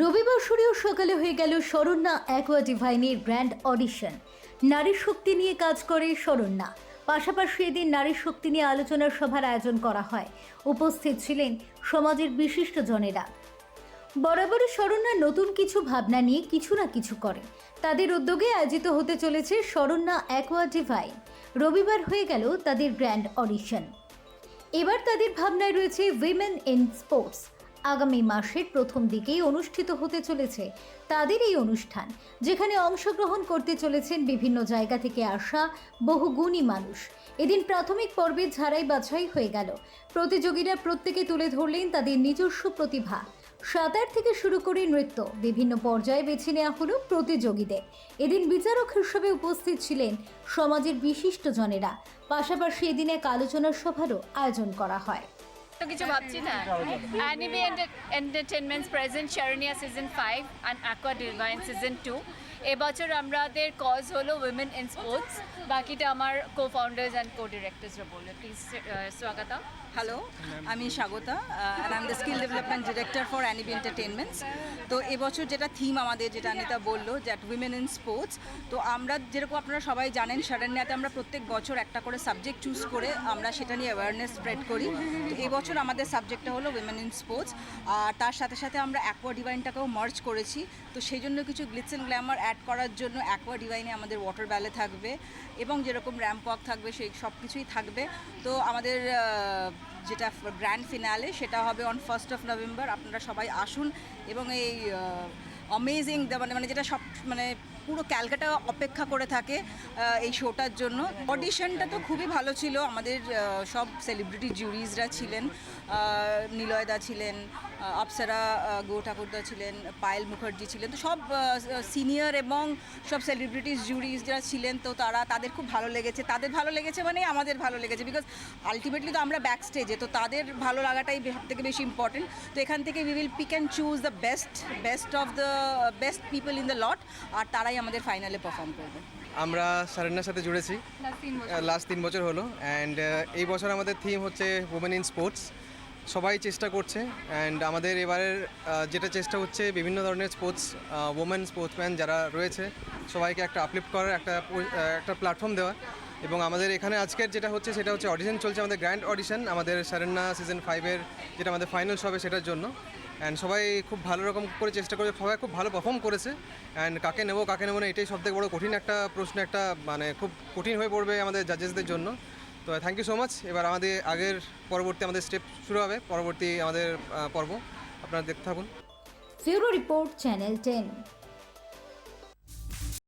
রবিবার সূর্য সকালে হয়ে গেল শরণ্যা অ্যাকোয়া ডিভাইনের গ্র্যান্ড অডিশন নারী শক্তি নিয়ে কাজ করে শরণ্যা। পাশাপাশি এদিন নারী শক্তি নিয়ে আলোচনা সভার আয়োজন করা হয়। উপস্থিত ছিলেন সমাজের বিশিষ্ট জনেরা। বরাবরই শরণ্যা নতুন কিছু ভাবনা নিয়ে কিছু না কিছু করে। তাদের উদ্যোগে আয়োজিত হতে চলেছে শরণ্যা অ্যাকোয়া ডিভাইন রবিবার হয়ে গেল তাদের গ্র্যান্ড অডিশন এবার তাদের ভাবনায় রয়েছে উইমেন ইন স্পোর্টস আগামী মাসের প্রথম দিকেই অনুষ্ঠিত হতে চলেছে তাদের এই অনুষ্ঠান, যেখানে অংশগ্রহণ করতে চলেছেন বিভিন্ন জায়গা থেকে আসা বহু গুণী মানুষ। এদিন প্রাথমিক পর্বে ঝাড়াই বাছাই হয়ে গেল। প্রতিযোগীরা প্রত্যেকে তুলে ধরলেন তাদের নিজস্ব প্রতিভা। সাঁতার থেকে শুরু করে নৃত্য বিভিন্ন পর্যায়ে বেছে নেওয়া হলো প্রতিযোগীদের। এদিন বিচারক হিসেবে উপস্থিত ছিলেন সমাজের বিশিষ্ট জনেরা। পাশাপাশি এদিন এক আলোচনা সভারও আয়োজন করা হয়। তো কিছু ভাবছি না। Anime entertainments present Sharanya season five and aqua divine season two এবছর আমাদের কজ হলো উইমেন ইন স্পোর্টস বাকিটা আমার কো ফাউন্ডার্স অ্যান্ড কো ডিরেক্টরসরা বলবে প্লিজ স্বাগতা হ্যালো আমি Swagata and am the skill development director for Anibi entertainments তো এবছর যেটা থিম আমাদের, যেটা অনিতা বলল দ্যাট উইমেন ইন স্পোর্টস তো আমরা যেরকম আপনারা সবাই জানেন, শারণ্যাতে আমরা প্রত্যেক বছর একটা করে সাবজেক্ট চুজ করে আমরা সেটা নিয়ে অ্যাওয়ারনেস স্প্রেড করি। তো এবছর আমাদের সাবজেক্টটা হলো উইমেন ইন স্পোর্টস আর তার সাথে সাথে আমরা অ্যাকোয়া ডিভাইনটাকেও মার্চ করেছি। তো সেই জন্য কিছু গ্লিটস অ্যান্ড গ্ল্যামার অ্যাড করার জন্য অ্যাকোয়া ডিভাইনে আমাদের ওয়াটার ব্যালে থাকবে এবং যেরকম র্যাম্প ওয়াক থাকবে সেই সব কিছুই থাকবে। তো আমাদের যেটা গ্র্যান্ড ফিনালে সেটা হবে অন ফার্স্ট অফ নভেম্বর আপনারা সবাই আসুন এবং এই অমেজিং মানে মানে যেটা সব মানে পুরো ক্যালকাটা অপেক্ষা করে থাকে এই শোটার জন্য। অডিশনটা তো খুবই ভালো ছিল আমাদের সব সেলিব্রিটি জুরিজরা ছিলেন নিলয়দা ছিলেন আহ, গো ঠাকুরদা ছিলেন পায়েল মুখার্জি ছিলেন তো সব সিনিয়র এবং সব সেলিব্রিটিস জুরিজরা ছিলেন তো তারা তাদের খুব ভালো লেগেছে। তাদের ভালো লেগেছে মানে আমাদের ভালো লেগেছে বিকজ আলটিমেটলি তো আমরা ব্যাক স্টেজে তো তাদের ভালো লাগাটাই সব থেকে বেশি ইম্পর্টেন্ট তো এখান থেকে we will pick and choose the best best of the best people in the lot আর তারাই আমাদের ফাইনালে পারফর্ম করবে। আমরা সারেন্নার সাথে জুড়েছি। লাস্ট তিন বছর। হলো। অ্যান্ড এই বছর আমাদের থিম হচ্ছে উমেন ইন স্পোর্টস সবাই চেষ্টা করছে। অ্যান্ড আমাদের এবারের যেটা চেষ্টা হচ্ছে বিভিন্ন ধরনের স্পোর্টস ওমেন স্পোর্টসম্যান যারা রয়েছে সবাইকে একটা আপলিফ্ট করার একটা একটা প্ল্যাটফর্ম দেওয়া এবং আমাদের এখানে আজকের যেটা হচ্ছে সেটা হচ্ছে অডিশন চলছে আমাদের গ্র্যান্ড অডিশন আমাদের সারেন্না সিজন ফাইভের যেটা আমাদের ফাইনাল হবে সেটার জন্য। অ্যান্ড সবাই খুব ভালো রকম করে চেষ্টা করে সবাই খুব ভালো পারফর্ম করেছে। অ্যান্ড কাকে নেব কাকে নেব না, এটাই সবথেকে বড় কঠিন একটা প্রশ্ন, একটা মানে খুব কঠিন হয়ে পড়বে আমাদের জাজেসদের জন্য। তো থ্যাংক ইউ সো মাচ এবার আমাদের আগের পরবর্তী আমাদের স্টেপ শুরু হবে, পরবর্তী আমাদের পর্ব। আপনারা দেখতে থাকুন। ফিউরো রিপোর্ট চ্যানেল টেন